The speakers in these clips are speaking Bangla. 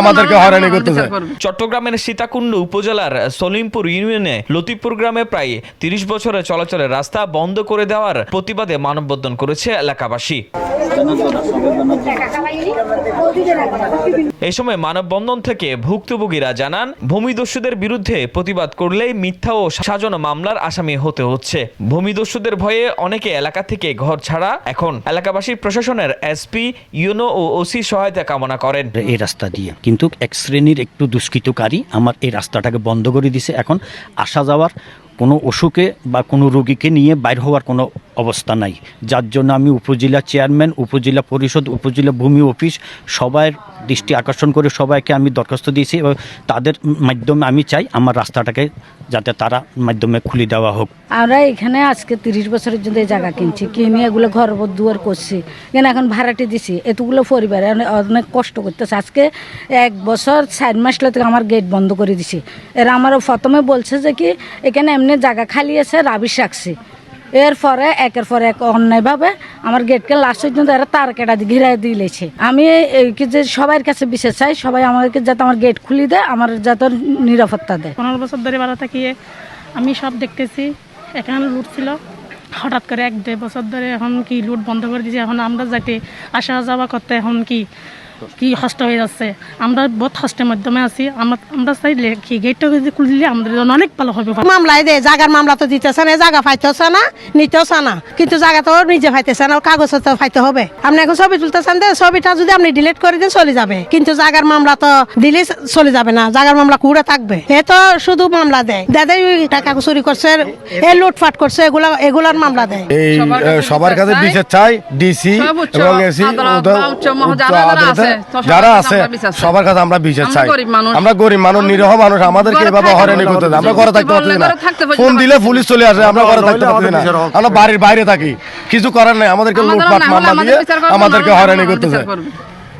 আমাদেরকে হয়রানি করতেছে। চট্টগ্রামের সীতাকুণ্ড উপজেলার সলিমপুর ইউনিয়নে লতিপুর গ্রামে প্রায় তিরিশ বছরের চলাচলের রাস্তা বন্ধ করে দেওয়ার প্রতিবাদে মানববন্ধন করেছে এলাকাবাসী। এই সময় মানববন্ধন থেকে ভুক্তভোগীরা জানান ভূমিদস্যুদের বিরুদ্ধে প্রতিবাদ করলেই মিথ্যা ও সাজানো মামলার আসামি হতে হচ্ছে। ভূমিদস্যুদের ভয়ে অনেকে এলাকা থেকে ঘর ছাড়া এখন এলাকাবাসী প্রশাসনের এসপি ইউনো ও ওসি সহায়তা কামনা করেন। এই রাস্তা দিয়ে। কিন্তু এক শ্রেণির একটু দুষ্কৃতকারী আমার এই রাস্তাটাকে বন্ধ করে দিছে। এখন আসা যাওয়ার কোনো অসুখে বা কোনো রোগীকে নিয়ে বাইর হওয়ার কোনো অবস্থা নাই। যার জন্য আমি উপজেলা চেয়ারম্যান, উপজেলা পরিষদ, উপজেলা ভূমি অফিস সবার দৃষ্টি আকর্ষণ করে সবাইকে আমি দরখাস্ত দিয়েছি এবং তাদের মাধ্যমে আমি চাই আমার রাস্তাটাকে যাতে তারা মাধ্যমে খুলে দেওয়া হোক। আমরা এখানে আজকে তিরিশ বছরের জন্য এই জায়গা কিনছি, কিনে এগুলো ঘর দুয়ার করছি। কেন এখন ভাড়াটি দিছি, এতগুলো পরিবারে অনেক- কষ্ট করতেছে। আজকে এক বছর চার মাস থেকে আমার গেট বন্ধ করে দিছি। এরা আমার প্রথমে বলছে যে কি, এখানে এমনি জায়গা খালি আছে, রাবিশ রাখছি। এরপরে, একের পরে এক অন্যায়ভাবে আমার গেটকে লাস্ট পর্যন্ত এরা তার কেটা ঘিরে দিলেছে। আমি এই যে সবার কাছে বিশেষ চাই, সবাই আমাকে যাতে আমার গেট খুলি দেয়, আমার যাতে নিরাপত্তা দেয়। পনেরো বছর ধরে ভাড়া থাকিয়ে আমি সব দেখতেছি, এখানে লুট ছিল। হঠাৎ করে এক দেড় বছর ধরে এখন কি লুট বন্ধ করে দিয়েছে? এখন আমরা যাতে আসা যাওয়া করতে এখন কি কি কষ্ট হয়ে যাচ্ছে? আমরা বহুত কষ্টের মাধ্যমে আছি। আমরা চাইলে কি গেটটা যদি খুললে আমাদের জন্য অনেক ভালো হবে। মামলায় দে জাগার মামলা তো দিতেছে না জায়গা পাইতেছে না নিতেছে না। কিন্তু জায়গা তো নিজে পাইতেছে না কাগজ তো পাইতে হবে। আপনি এখন ছবি তুলতেছেন দে ছবিটা যদি আপনি ডিলিট করে দেন চলে যাবে। কিন্তু জাগার মামলা তো দিলে চলে যাবে না। জাগার মামলা কুড়ে থাকবে। এ তো শুধু মামলা দেয়। দাদাই টাকা চুরি করছে এ লুটফাট করছে এগুলা এগুলার মামলা দেয়। এই সবার কাছে বিচার চাই ডিসি এবং এসি আদালত উচ্চ মহল যারা আছে, সবার কাছে আমরা বিচার চাই। আমরা গরিব মানুষ। আমরা গরিব মানুষ নিরহ মানুষ আমাদেরকে এভাবে হরেনি হয়রানি করতে দেয় আমরা ঘরে থাকতে পারছি না। ফোন দিলে পুলিশ চলে আসে আমরা ঘরে থাকতে পারছি না। আমরা বাড়ির বাইরে থাকি। কিছু করার নাই আমাদেরকে আমাদের লুটপাট মামলা দিয়ে আমাদেরকে হরেনি হয়রানি করতে।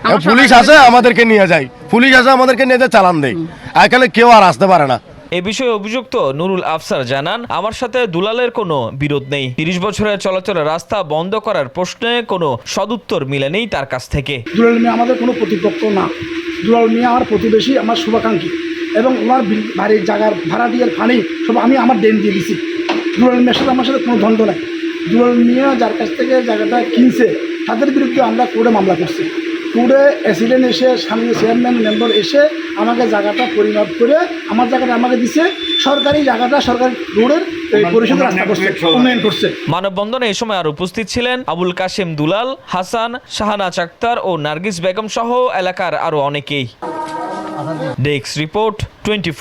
আমরা পুলিশ আছে আসে আমাদেরকে নিয়ে যায়। পুলিশ আসে আমাদেরকে নিয়ে যায় চালান দেয়। এখানে কেউ আর আসতে পারে না। এ বিষয়ে অভিযুক্ত নুরুল আফসার জানান, আমার সাথে দুলালের কোনো বিরোধ নেই। তিরিশ বছরের চলাচলের রাস্তা বন্ধ করার প্রশ্নে কোনো সদুত্তর মিলেনি তার কাছ থেকে। দুলাল মিয়া আমাদের কোনো প্রতিপক্ষ না। দুলাল মিয়া আমার প্রতিবেশী, আমার শুভাকাঙ্ক্ষী এবং ওনার বাড়ির জায়গার ভাড়া দিয়ে ফানি সব আমি আমার দেন দিয়ে দিছি। দুলাল মিয়ার সাথে আমার সাথে কোনো দ্বন্দ্ব নাই। দুলাল মিয়া যার কাছ থেকে জায়গাটা কিনছে, তাদের বিরুদ্ধে আমরা কোর্টে মামলা করছি। কোর্টে অ্যাক্সিডেন্ট এসে স্থানীয় চেয়ারম্যান মেম্বার এসে আমাকে জায়গাটা পরিমাপ করে আমার জায়গাটা আমাকে দিছে। সরকারি জায়গাটা সরকারি রোডের করছে মানববন্ধনে এই সময় আর উপস্থিত ছিলেন আবুল কাশেম দুলাল হাসান শাহানা আক্তার ও নার্গিস বেগম সহ এলাকার আরও অনেকেই। Desk report twenty